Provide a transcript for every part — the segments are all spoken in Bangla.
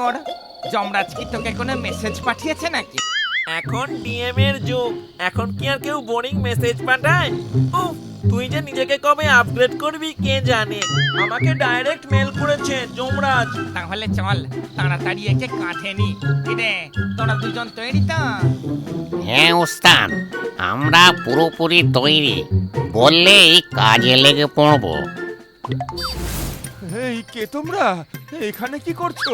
শিওর যমরাজ কি তোকে কোনো মেসেজ পাঠিয়েছে নাকি? এখন ডিএম এর যুগ। এখন কি আর কেউ বোরিং মেসেজ পাঠায়? উফ, তুই যে নিজেকে কবে আপগ্রেড করবি কে জানে? আমাকে ডাইরেক্ট মেল করেছে যমরাজ। তাহলে চল তাড়াতাড়ি একে কাঁধে নি। কিরে তোরা দুজন তৈরি তো। হ্যাঁ ওস্তাদ আমরা পুরোপুরি তৈরি। বললেই কাজে লেগে পড়ব। এই কে তোমরা? এখানে কি করছ?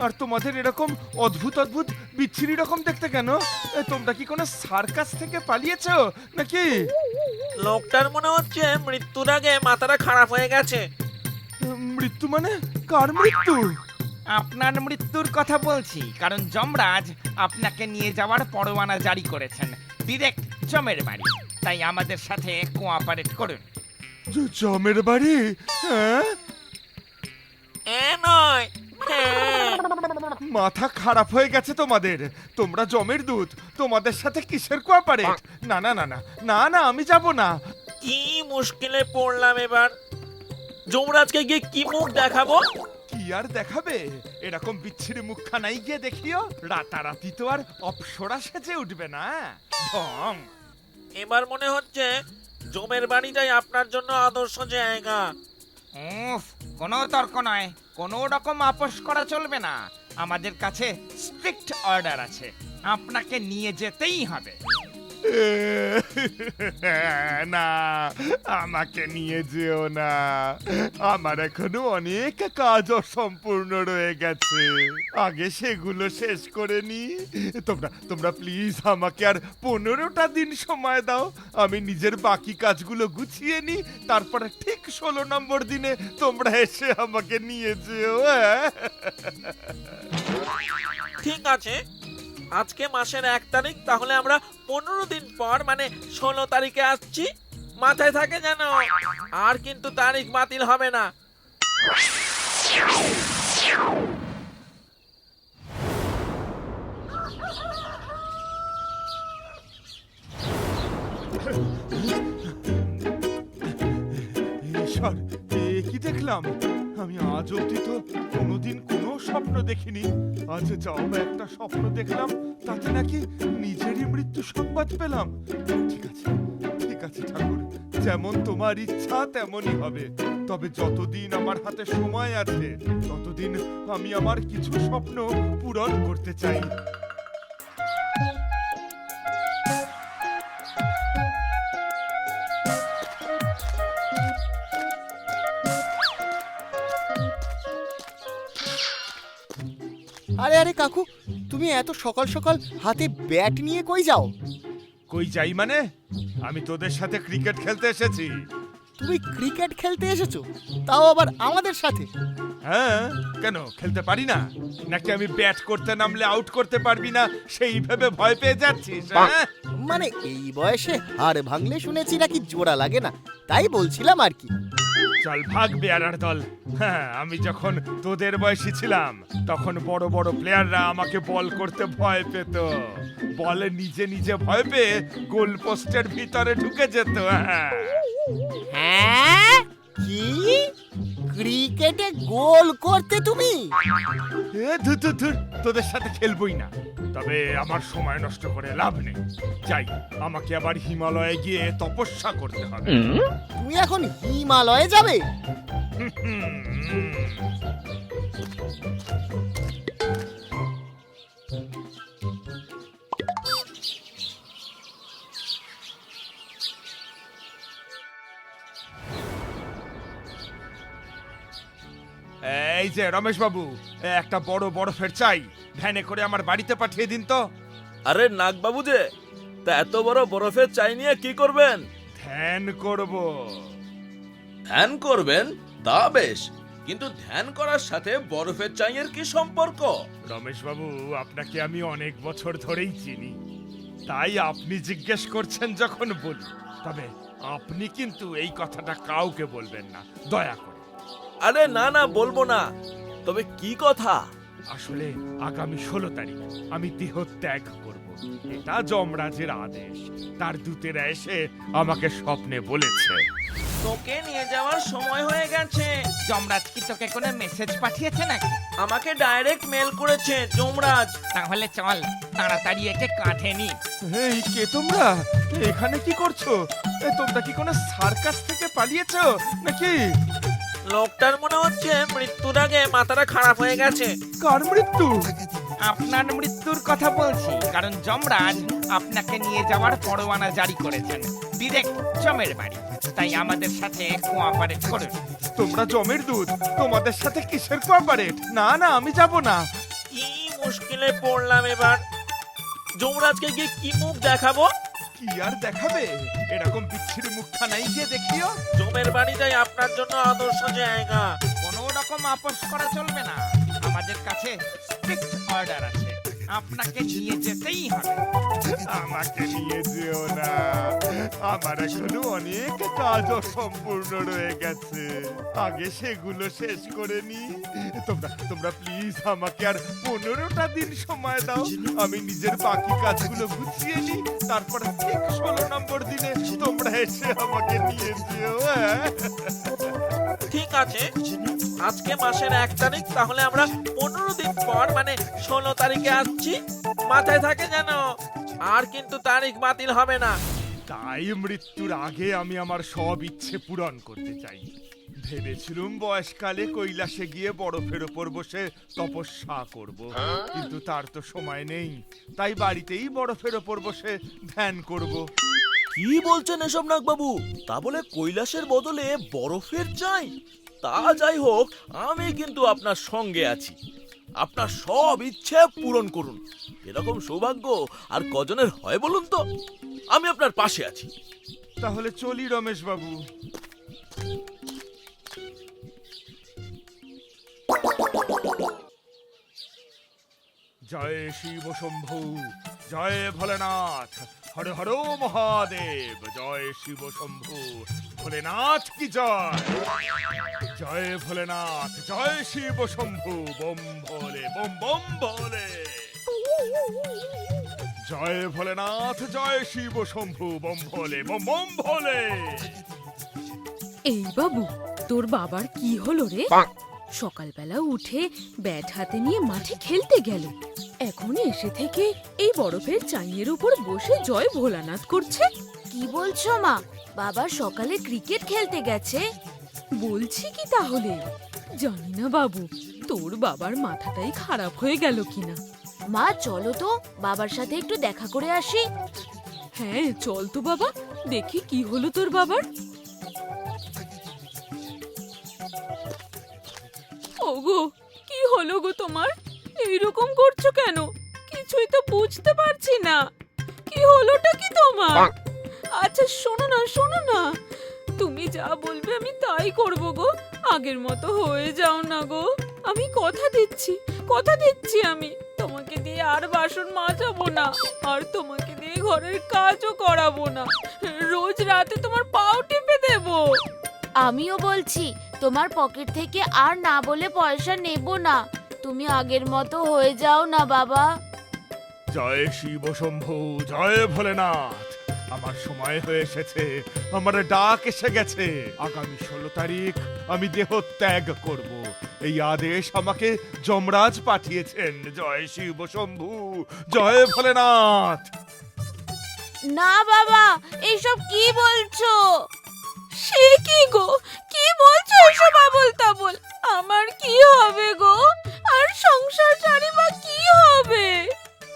আর তোমাদের এরকম অদ্ভুত অদ্ভুত বিচ্ছিরি রকম দেখতে কেন? এ, তোমরা কি কোনো সার্কাস থেকে পালিয়েছো নাকি? লোকটার মনে হচ্ছে মৃত্যুর আগে মাথাটা খারাপ হয়ে গেছে। মৃত্যু মানে? কার মৃত্যু? আপনার মৃত্যুর কথা বলছি কারণ যমরাজ আপনাকে নিয়ে যাওয়ার পরোয়ানা জারি করেছেন। ডিরেক্ট জমের বাড়ি। তাই আমাদের সাথে কোঅপারেট করুন। জ- জমের বাড়ি? হ্যাঁ? এ নয় মাথা খারাপ হয়ে গেছে তোমাদের। তোমরা জমের দুধ তোমাদের সাথে কিসের কোঅপারেট না না না না না না আমি যাব না। কি মুশকিলে পড়লাম এবার? যমরাজকে গিয়ে কি মুখ দেখাবো? কি আর দেখাবে? এরকম বিচ্ছিরি মুখখানাই গিয়ে দেখিও রাতারাতি তো আর অপসরা সেজে উঠবে না। ঢং এবার মনে হচ্ছে জমের বাড়িটাই আপনার জন্য আদর্শ জায়গা। উফ কোনো তর্ক নয়। কোনো রকম আপোষ করা চলবে না। আমাদের কাছে স্ট্রিক্ট অর্ডার আছে। আপনাকে নিয়ে যেতেই হবে। না, আমাকে নিয়ে যেও না। আমার এখনও অনেক কাজ অসম্পূর্ণ রয়ে গেছে। আগে সেগুলো শেষ করে নি। তোমরা তোমরা প্লিজ আমাকে আর পনেরোটা দিন সময় দাও। আমি নিজের বাকি কাজগুলো গুছিয়ে নি। তারপরে ঠিক ষোলো নম্বর দিনে তোমরা এসে আমাকে নিয়ে যেও হ্যাঁ? ঠিক আছে। আজকে মাসের এক তারিখ, তাহলে আমরা পনেরো দিন পর মানে ষোলো তারিখে আসছি, মাথায় থাকে যেন, আর কিন্তু তারিখ বাতিল হবে না। কি দেখলাম? আমি আজ অব্দি তো কোনোদিন কোনো স্বপ্ন দেখিনি। আজ যাও একটা স্বপ্ন দেখলাম, তাতে নাকি নিজেরই মৃত্যু সংবাদ পেলাম। ঠিক আছে ঠিক আছে ঠাকুর, যেমন তোমার ইচ্ছা তেমনই হবে। তবে যতদিন আমার হাতে সময় আছে, ততদিন আমি আমার কিছু স্বপ্ন পূরণ করতে চাই। আরে আরে কাকু তুমি এত সকাল সকাল হাতে ব্যাট নিয়ে কই যাও? কই যাই মানে? আমি তোদের সাথে ক্রিকেট খেলতে এসেছি। তুমি ক্রিকেট খেলতে এসেছ? তাও আবার আমাদের সাথে? হ্যাঁ কেন খেলতে পারি না? নাকি আমি ব্যাট করতে নামলে আউট করতে পারবি না? সেই ভেবে ভয় পেয়ে যাচ্ছিস হ্যাঁ? মানে এই বয়সে হাড় ভাঙলে শুনেছি নাকি জোড়া লাগে না? তাই বলছিলাম আর কি। চল, ভাগ বেয়ারার দল। হ্যাঁ আমি যখন তোদের বয়সী ছিলাম, তখন বড় বড় প্লেয়াররা আমাকে বল করতে ভয় পেত। বলে নিজে নিজে ভয় পেয়ে গোল পোস্টের ভিতরে ঢুকে যেত হ্যাঁ। হ্যাঁ? কি? ক্রিকেটে গোল করতে তুমি? এ ধুর ধুর ধুর তোদের সাথে খেলবই না। তবে আমার সময় নষ্ট করে লাভ নেই। যাই আমাকে আবার হিমালয়ে গিয়ে তপস্যা করতে হবে। তুমি এখন হিমালয়ে যাবে? হুম। এই যে রমেশ বাবু একটা বড় বরফের চাই। ভ্যানে করে আমার বাড়িতে পাঠিয়ে দিন তো। আরে নাগবাবু যে তা এত বড় বরফের চাই নিয়ে কি করবেন? ধ্যান করব। ধ্যান করবেন? তা বেশ কিন্তু ধ্যান করার সাথে বরফের চাইয়ের কি সম্পর্ক? রমেশ বাবু আপনাকে আমি অনেক বছর ধরেই চিনি। তাই আপনি জিজ্ঞেস করছেন যখন বলি। তবে আপনি কিন্তু এই কথাটা কাউকে বলবেন না। দয়া করে। আরে না না বলব না। তবে কি কথা? আসলে আগামী ষোলো তারিখ আমি দেহ ত্যাগ করব। এটা যমরাজের আদেশ। তার দূতেরা এসে আমাকে স্বপ্নে বলেছে। তোকে নিয়ে যাওয়ার সময় হয়ে গেছে। যমরাজ কি তোকে কোনো মেসেজ পাঠিয়েছে নাকি? আমাকে ডাইরেক্ট মেল করেছে যমরাজ। তাহলে চল তাড়াতাড়ি একে কাঁধে নি। এই কে তোমরা? এখানে কি করছ? এ, তোমরা কি কোনো সার্কাস থেকে পালিয়েছো? নাকি লোকটার মনে হচ্ছে মৃত্যুর আগে মাথাটা খারাপ হয়ে গেছে। কার মৃত্যু? আপনার মৃত্যুর কথা বলছি কারণ যমরাজ আপনাকে নিয়ে যাওয়ার পরোয়ানা জারি করেছেন। ডিরেক্ট জমের বাড়ি। তাই আমাদের সাথে কোঅপারেট করুন। তোমরা জমের দুধ তোমাদের সাথে কিসের কোঅপারেট না না আমি যাব না। কি মুশকিলে পড়লাম এবার। যমরাজকে গিয়ে কি মুখ দেখাবো? কি আর দেখাবে? এরকম বিচ্ছিরি মুখখানাই গিয়ে দেখিও। জমের বাড়িটাই আপনার জন্য আদর্শ জায়গা। কোনো রকম আপোষ করা চলবে না। আমাদের কাছে স্ট্রিক্ট অর্ডার আছে। আপনাকে নিয়ে যেতেই হবে। আমাকে নিয়ে যেও না আমার এখনও অনেক কাজ সম্পূর্ণ রয়ে গেছে। আগে সেগুলো শেষ করে নি। তোমরা তোমরা প্লিজ আমাকে আর পনেরোটা দিন সময় দাও। আমি নিজের বাকি কাজগুলো গুছিয়ে নি তারপর ঠিক ষোলো নম্বর দিনে তোমরা এসে আমাকে নিয়ে যেও হ্যাঁ। ঠিক আছে। আজকে মাসের এক তারিখ তাহলে আমরা পনেরো দিন পর মানে ষোলো তারিখে আসছি। মাথায় থাকে যেন আর কিন্তু তারিখ বাতিল হবে না। তাই মৃত্যুর আগে আমি আমার সব ইচ্ছে পূরণ করতে চাই। ভেবেছিলুম বয়সকালে কৈলাসে গিয়ে বরফের ওপর বসে তপস্যা করব। কিন্তু তার তো সময় নেই। তাই বাড়িতেই বরফের ওপর বসে ধ্যান করব। কি বলছেন এসব নাগবাবু? তা বলে কৈলাসের বদলে বরফের চাই? তা যাই হোক, আমি কিন্তু আপনার সঙ্গে আছি। আপনার সব ইচ্ছে পূরণ করুন। এরকম সৌভাগ্য আর কজনের হয় বলুন তো? আমি আপনার পাশে আছি। তাহলে চলি রমেশ বাবু। জয় শিব শম্ভু, জয় ভোলেনাথ, হর হর মহাদেব, জয় শিব শম্ভু। ভোলেনাথ কি জয়? জয় ভোলেনাথ জয় শিব শম্ভু বম ভোলে বম বম ভোলে। জয় ভোলেনাথ জয় শিব শম্ভু বম ভোলে বম বম ভোলে। এই বাবু তোর বাবার কি হলো রে? সকালবেলা উঠে ব্যাট হাতে নিয়ে মাঠে খেলতে গেল। এখন এসে থেকে এই বরফের চাইয়ের উপর বসে জয় ভোলানাথ করছে। কি বলছো মা? বাবা সকালে ক্রিকেট খেলতে গেছে। বলছি কি তাহলে? জানি না বাবু, তোর বাবার মাথাটাই খারাপ হয়ে গেল কিনা। মা, চলো তো, বাবার সাথে একটু দেখা করে আসি। হ্যাঁ চল তো বাবা, দেখি কি হলো তোর বাবার। ওগো, কি হলো গো তোমার? এইরকম করছ কেন? কিছুই তো বুঝতে পারছি না। কি হলোটা কি তোমার? আচ্ছা শোনো না শোনো না। তুমি যা বলবে আমি তাই করব গো। আগের মতো হয়ে যাও না গো। আমি কথা দিচ্ছি কথা দিচ্ছি আমি। তোমাকে দিয়ে আর বাসন মাজাবো না আর তোমাকে দিয়ে ঘরের কাজও করাবো না। রোজ রাতে তোমার পাও টিপে দেবো। আমিও বলছি তোমার পকেট থেকে আর না বলে পয়সা নেব না। তুমি আগের মতো হয়ে যাও না বাবা। জয় শিব শম্ভু জয় ভোলেনাথ। আমার সময় হয়ে এসেছে। আমার ডাক এসে গেছে। আগামী ষোলো তারিখ আমি দেহ ত্যাগ করব। এই আদেশ আমাকে যমরাজ পাঠিয়েছেন। জয় শিব শম্ভু, জয় ভোলেনাথ। না বাবা এইসব কি বলছো? সে কি গো? কি বলছো এসব আবল তাবল আমার কি হবে গো? আর সংসার চারি বা কি হবে?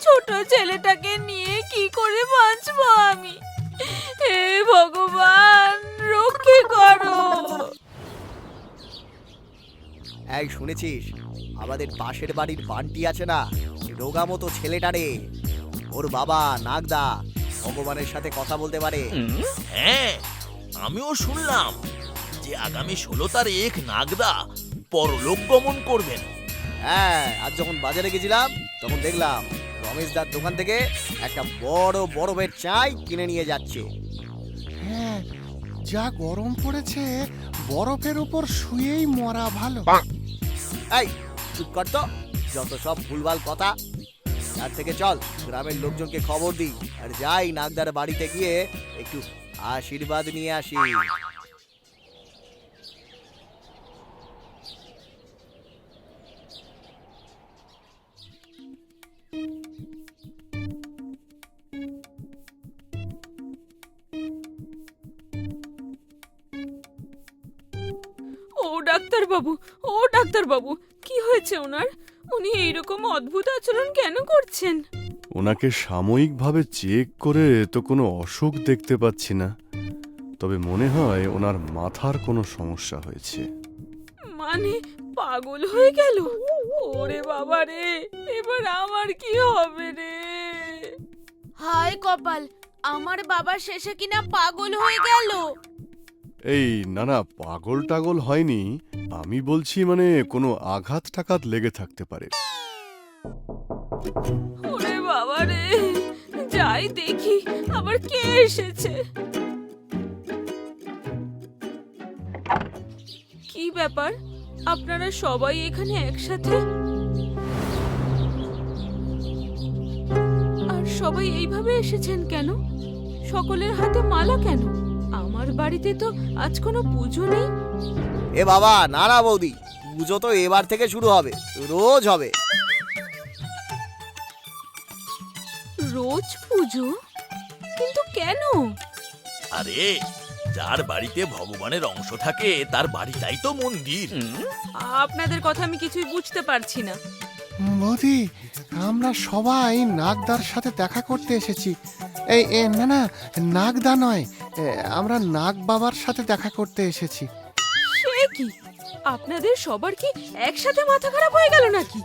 ছোট ছেলেটাকে নিয়ে কি করে বাঁচবো আমি? হে ভগবান রক্ষে করো। এই শুনেছিস? আমাদের পাশের বাড়ির বান্টি আছে না? রোগা মতো ছেলেটা রে। ওর বাবা নাগদা ভগবানের সাথে কথা বলতে পারে। হ্যাঁ আমিও শুনলাম যে আগামী ষোলো তারিখ নাগদা পরলোক গমন করবেন। হ্যাঁ আজ যখন বাজারে গেছিলাম তখন দেখলাম রমেশ দার দোকান থেকে একটা বড় বরফের চাই কিনে নিয়ে যাচ্ছে। হ্যাঁ যা গরম পড়েছে বরফের উপর শুয়েই মরা ভালো। এই চুপ কর তো যত সব ভুলভাল কথা। তার থেকে চল গ্রামের লোকজনকে খবর দিই। আর যাই নাগদার বাড়িতে গিয়ে একটু আশীর্বাদ নিয়ে আসি। ও ডাক্তার বাবু কি হয়েছে ওনার? উনি এইরকম অদ্ভুত আচরণ কেন করছেন? ওনাকে সাময়িকভাবে চেক করে তো কোনো অসুখ দেখতে পাচ্ছি না। তবে মনে হয় ওনার মাথার কোনো সমস্যা হয়েছে। মানে পাগল হয়ে গেল? ওরে বাবা রে এবার আমার কি হবে রে? হায় কপাল আমার বাবা শেষে কিনা পাগল হয়ে গেল? এই, না না পাগল টাগল হয়নি। আমি বলছি মানে কোনো আঘাত টাঘাত লেগে থাকতে পারে। ওরে বাবা রে, যাই দেখি, আবার কে এসেছে? কি ব্যাপার? আপনারা সবাই এখানে একসাথে? আর সবাই এইভাবে এসেছেন কেন? সকলের হাতে মালা কেন? আমার বাড়িতে তো আজ কোনো পুজো নেই। এ বাবা না না বৌদি পুজো তো এবার থেকে শুরু হবে রোজ হবে। রোজ পুজো? কিন্তু কেন? আরে যার বাড়িতে ভগবানের অংশ থাকে তার বাড়িটাই তো মন্দির। আপনাদের কথা আমি কিছুই বুঝতে পারছি না। বৌদি আমরা সবাই নাগদার সাথে দেখা করতে এসেছি। এই এ, না না নাগদা নয় এ, আমরা নাগ বাবার সাথে দেখা করতে এসেছি। সে কি? আপনাদের সবার কি একসাথে মাথা খারাপ হয়ে গেল নাকি?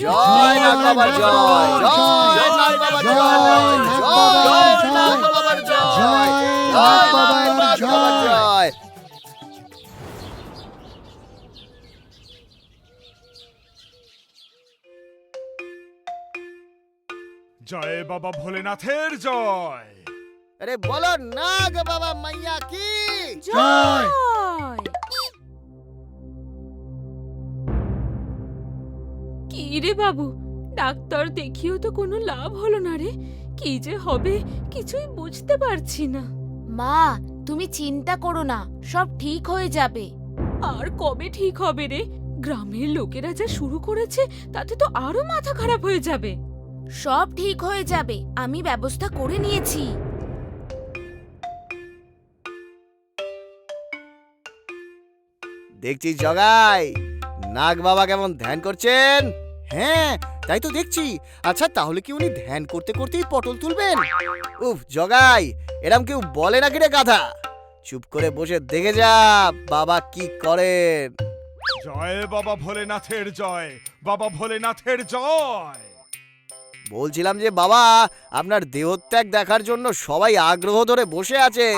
জয় নাগ বাবার জয়। জয় নাগ জয় জয়। নাগ বাবার জয় জয়। জয়। নাগ বাবার জয়। জয় বাবা ভোলেনাথের জয়। আরে বলো নাগ বাবা মাইয়া কি? জয়! কি রে বাবু ডাক্তার দেখিও তো কোনো লাভ হলো না রে। কি যে হবে কিছুই বুঝতে পারছি না। মা তুমি চিন্তা করো না সব ঠিক হয়ে যাবে। আর কবে ঠিক হবে রে? গ্রামের লোকেরা যা শুরু করেছে তাতে তো আরও মাথা খারাপ হয়ে যাবে। সব ঠিক হয়ে যাবে আমি ব্যবস্থা করে নিয়েছি। দেখছি জগাই? নাগ বাবা কেমন ধ্যান করছেন? হ্যাঁ তাই তো দেখছি। আচ্ছা তাহলে কি উনি ধ্যান করতে করতেই পটল তুলবেন? উফ জগাই এরম কেউ বলে নাকি রে গাধা? চুপ করে বসে দেখে যা বাবা কি করেন? জয় বাবা ভোলেনাথের জয় বাবা ভোলেনাথের জয়। বলছিলাম যে বাবা আপনার দেহত্যাগ দেখার জন্য সবাই আগ্রহ ধরে বসে আছে।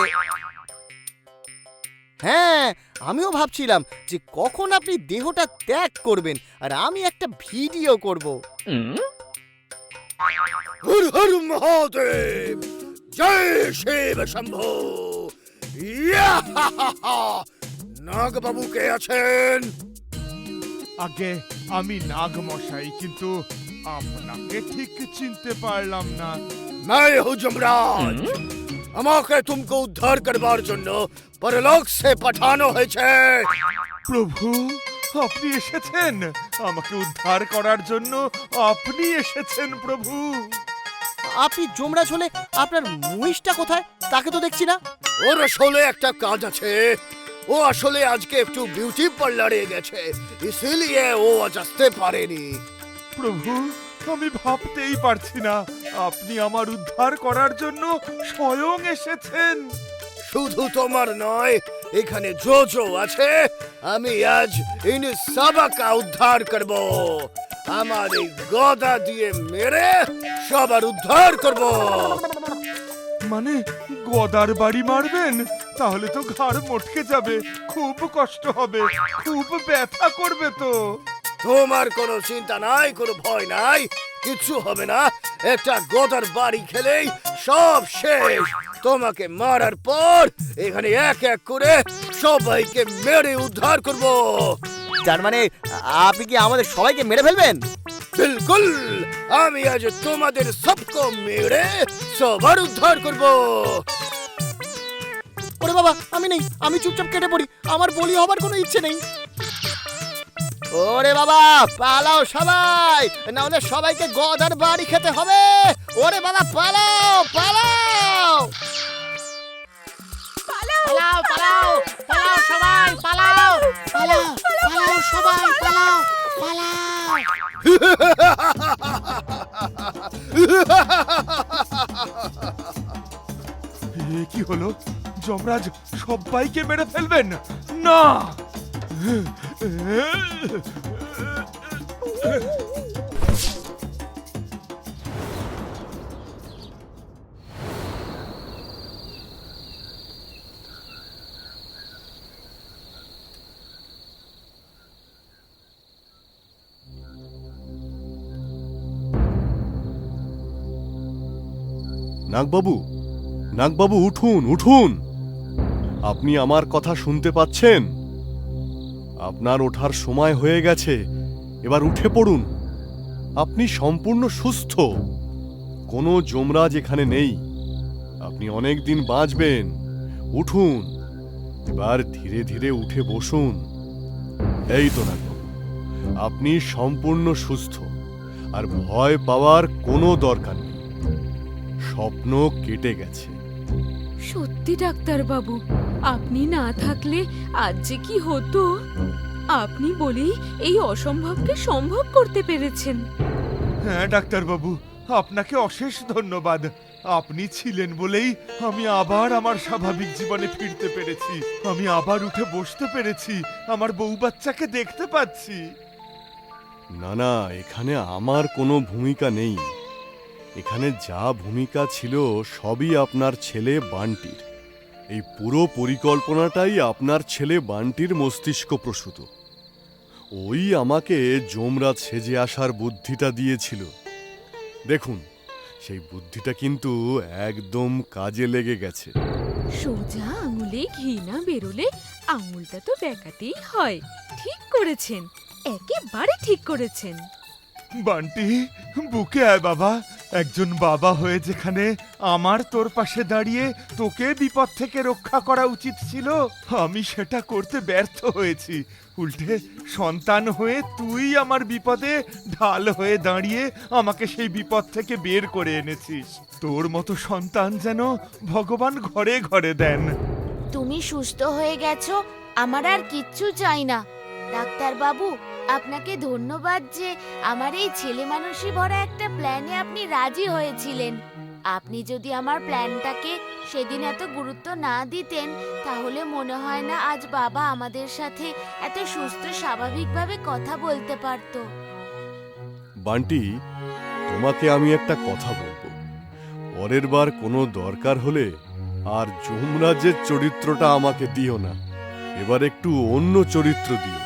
হ্যাঁ আমিও ভাবছিলাম যে কখন আপনি দেহটা ত্যাগ করবেন? আর আমি একটা ভিডিও করব। হর হর মহাদেব! জয় শিব শম্ভু! নাগবাবু কে আছেন? আগে আমি নাগ মশাই কিন্তু আপনাকে ঠিক চিনতে পারলাম না। मैं हूँ যমরাজ! আমাকে তুমকে উদ্ধার করবার জন্য পরলোক সে পাঠানো হয়েছে। প্রভু আপনি এসেছেন। আমাকে উদ্ধার করার জন্য আপনি এসেছেন প্রভু। আপনি যমরাজ হলে আপনার মহিষটা কোথায়? তাকে তো দেখছি না। ওর আসলে একটা কাজ আছে। ও আসলে আজকে একটু বিউটি পার্লারে গেছে। ইসিলিয়ে ও আজ আসতে পারেনি। প্রভু আমি ভাবতেই পারছি না। আপনি আমার উদ্ধার করার জন্য স্বয়ং এসেছেন। শুধু তোমার নয় এখানে জো জো আছে। আমি আজ ইন সবাকা উদ্ধার করব। আমার এই গদা দিয়ে মেরে সবার উদ্ধার করব। মানে গদার বাড়ি মারবেন? তাহলে তো ঘাড় মটকে যাবে। খুব কষ্ট হবে। খুব ব্যথা করবে তো। তোমার কোনো চিন্তা নাই কোনো ভয় নাই কিচ্ছু হবে না। একটা গদার বাড়ি খেলেই সব শেষ। তোমাকে মারার পর এখানে এক এক করে সবাইকে মেরে উদ্ধার করব। তার মানে আপনি কি আমাদের সবাইকে মেরে ফেলবেন? বিলকুল! আমি আজ তোমাদের সবকো মেরে সবার উদ্ধার করব। ওরে বাবা আমি নেই আমি চুপচাপ কেটে পড়ি। আমার বলি হবার কোনো ইচ্ছে নেই। ওরে বাবা পালাও সবাই। না হলে সবাইকে গদার বাড়ি খেতে হবে। ওরে বাবা পালাও পালাও। পালাও পালাও পালাও সবাই পালাও। পালাও পালাও সবাই পালাও পালাও। কি হলো? যমরাজ সবাইকে মেরে ফেলবেন? না! নাগবাবু নাগবাবু উঠুন উঠুন। আপনি আমার কথা শুনতে পাচ্ছেন? আপনার ওঠার সময় হয়ে গেছে। এবার উঠে পড়ুন। আপনি সম্পূর্ণ সুস্থ। কোনো যমরাজ এখানে নেই। আপনি অনেক দিন বাঁচবেন। উঠুন। এবার ধীরে ধীরে উঠে বসুন। এই তো নাগবাবু আপনি সম্পূর্ণ সুস্থ। আর ভয় পাওয়ার কোনো দরকার নেই। স্বপ্ন কেটে গেছে। সত্যি ডাক্তার বাবু আপনি না থাকলে আজ যে কি হতো? আপনি বলেই এই অসম্ভবকে সম্ভব করতে পেরেছেন। হ্যাঁ ডাক্তারবাবু আপনাকে অশেষ ধন্যবাদ। আপনি ছিলেন বলেই আমি আবার আমার স্বাভাবিক জীবনে ফিরতে পেরেছি। আমি আবার উঠে বসতে পেরেছি। আমার বউ বাচ্চাকে দেখতে পাচ্ছি। না না এখানে আমার কোনো ভূমিকা নেই। এখানে যা ভূমিকা ছিল সবই আপনার ছেলে বান্টির। এই পুরো পরিকল্পনাটাই আপনার ছেলে বান্টির মস্তিষ্ক প্রসূত। ওই আমাকে যমরাজ সেজে আসার বুদ্ধিটা দিয়েছিল। দেখুন সেই বুদ্ধিটা কিন্তু একদম কাজে লেগে গেছে। সোজা আঙুলে ঘি না বেরোলে আঙুলটা তো বেঁকাতেই হয়। ঠিক করেছেন একেবারে ঠিক করেছেন। বান্টি বুকে আয় বাবা। একজন বাবা হয়ে যেখানে আমার তোর পাশে দাঁড়িয়ে তোকে বিপদ থেকে রক্ষা করা উচিত ছিল, আমি সেটা করতে ব্যর্থ হয়েছি। উল্টে সন্তান হয়ে তুই আমার বিপদে ঢাল হয়ে দাঁড়িয়ে আমাকে সেই বিপদ থেকে বের করে এনেছিস। তোর মতো সন্তান যেন ভগবান ঘরে ঘরে দেন। তুমি সুস্থ হয়ে গেছো, আমার আর কিচ্ছু চাই না। ডাক্তার বাবু আপনাকে ধন্যবাদ যে আমার এই ছেলে মানুষই ভরা একটা প্ল্যানে আপনি রাজি হয়েছিলেন। আপনি যদি আমার প্ল্যানটাকে সেদিন এত গুরুত্ব না দিতেন, তাহলে মনে হয় না আজ বাবা আমাদের সাথে এত সুস্থ স্বাভাবিকভাবে কথা বলতে পারতো। বান্টি, তোমাকে আমি একটা কথা বলব। পরের বার কোনো দরকার হলে আর যমরাজের চরিত্রটা আমাকে দিও না, এবার একটু অন্য চরিত্র দিও।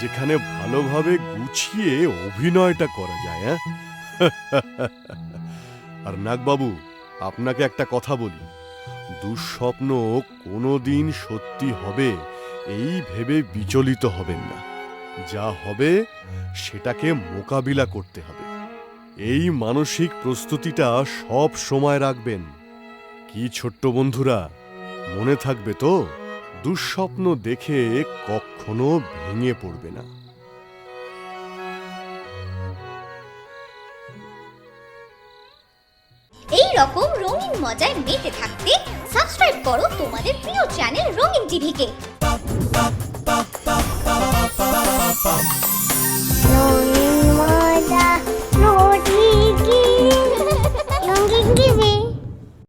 যেখানে ভালোভাবে গুছিয়ে অভিনয়টা করা যায় হ্যাঁ? আর নাগবাবু, আপনাকে একটা কথা বলি। দুঃস্বপ্ন কোনো দিন সত্যি হবে, এই ভেবে বিচলিত হবেন না। যা হবে, সেটাকে মোকাবিলা করতে হবে। এই মানসিক প্রস্তুতিটা সব সময় রাখবেন। কি ছোট্ট বন্ধুরা, মনে থাকবে তো? দুঃস্বপ্ন দেখে কখনো ভেঙে পড়বে না। এই রকম রঙিন মজায় মেতে থাকতে সাবস্ক্রাইব করো তোমাদের প্রিয় চ্যানেল রঙিন টিভিকে। রঙিন মজা রঙিন টিভি